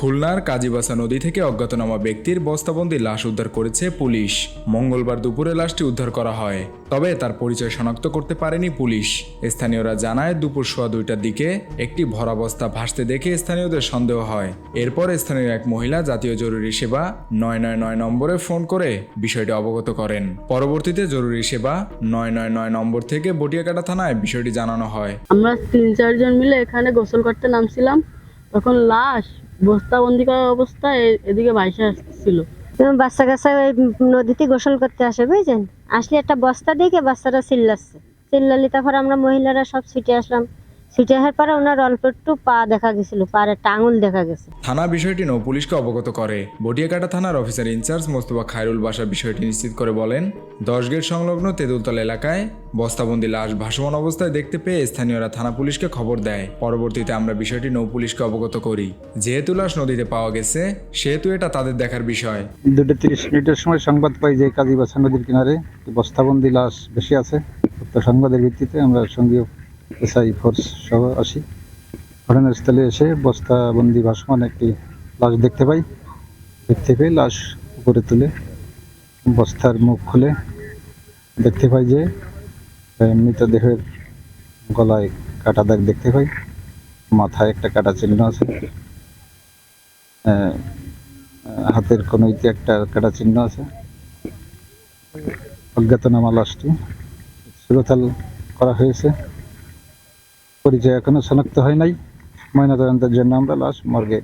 খুলনার কাজীবাসা নদী থেকে অজ্ঞাতনামা ব্যক্তির বস্তাবন্দি লাশ উদ্ধার করেছে পুলিশ। মঙ্গলবার দুপুরে লাশটি উদ্ধার করা হয়, তবে তার পরিচয় শনাক্ত করতে পারেনি পুলিশ। স্থানীয়রা জানায়, দুপুর সোয়া দুইটার দিকে একটি ভরা বস্তা ভাসতে দেখে স্থানীয়দের সন্দেহ হয়। এরপর স্থানীয় এক মহিলা জাতীয় জরুরি সেবা নয় নয় নয় নম্বরে ফোন করে বিষয়টি অবগত করেন। পরবর্তীতে জরুরি সেবা নয় নয় নয় নম্বর থেকে বটিয়াকাটা থানায় বিষয়টি জানানো হয়। আমরা তিন চারজন মিলে এখানে গোসল করতে নামছিলাম। তখন লাশ বস্তাবন্দি করা অবস্থায় এদিকে ভাইসা আসছিল বাচ্চা কাচ্চা ওই নদীতে গোসল করতে আসে, বুঝছেন? আসলে একটা বস্তা দেখে বাচ্চারা চিল্লাচ্ছে। চিল্লালি তারপর আমরা মহিলারা সব ছুটে আসলাম। ছুটে আসার পরে ওনার অল্প একটু পা দেখা গেছিল পার একটা আঙুল দেখা গেছে। থানা বিষয়টি নৌ পুলিশকে অবগত করে। বটিয়াকাটা থানার অফিসার ইনচার্জ মোস্তফা খায়রুল বাসা বিষয়টি নিশ্চিত করে বলেন দশ গেট সংলগ্ন তেঁতুলতল এলাকায় বস্তাবন্দি লাশ ভাসমান অবস্থায় দেখতে পেয়ে স্থানীয়রা থানা পুলিশকে খবর দেয়। পরবর্তীতে আমরা বিষয়টি নৌ পুলিশকে অবগত করি। যেহেতু লাশ নদীতে পাওয়া গেছে সেহেতু এটা তাদের দেখার বিষয়। দুটো তিরিশ মিনিটের সময় সংবাদ পাই যে কাজীবাসা নদীর কিনারে বস্তাবন্দি লাশ বেশি আছে। তো সংবাদের ভিত্তিতে আমরা সঙ্গীয় এসআই ফোর্স সহ আসি। ঘটনাস্থলে এসে বস্তাবন্দি ভাসমান একটি লাশ দেখতে পাই। দেখতে পেয়ে লাশ উপরে তুলে বস্তার মুখ খুলে দেখতে পাই যে মৃতদেহের গলায় কাটা দাগ দেখতে পাই। মাথায় একটা কাটা চিহ্ন আছে। হাতের কনুইতে একটা কাটা চিহ্ন আছে। অজ্ঞাতনামা লাশটি সুরতাল করা হয়েছে। পরিচয় এখনও শনাক্ত হয় নাই। ময়নাতদন্তের জন্য আমরা লাশ মর্গে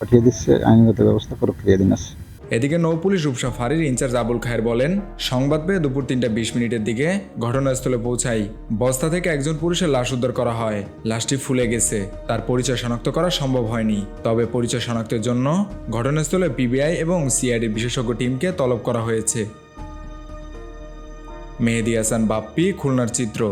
পাঠিয়ে দিচ্ছে। আইনগত ব্যবস্থা প্রক্রিয়াধীন আছে। এদিকে নৌ পুলিশ রূপসা ফাঁড়ির ইনচার্জ আবুল খায়ের বলেন, সংবাদ পেয়ে দুপুর তিনটা বিশ মিনিটের দিকে ঘটনাস্থলে পৌঁছাই বস্তা থেকে একজন পুরুষের লাশ উদ্ধার করা হয়। লাশটি ফুলে গেছে। তার পরিচয় শনাক্ত করা সম্ভব হয়নি। তবে পরিচয় শনাক্তের জন্য ঘটনাস্থলে পিবিআই এবং সিআইডির বিশেষজ্ঞ টিমকে তলব করা হয়েছে। মেহেদি হাসান, বাপ্পি, খুলনার চিত্র।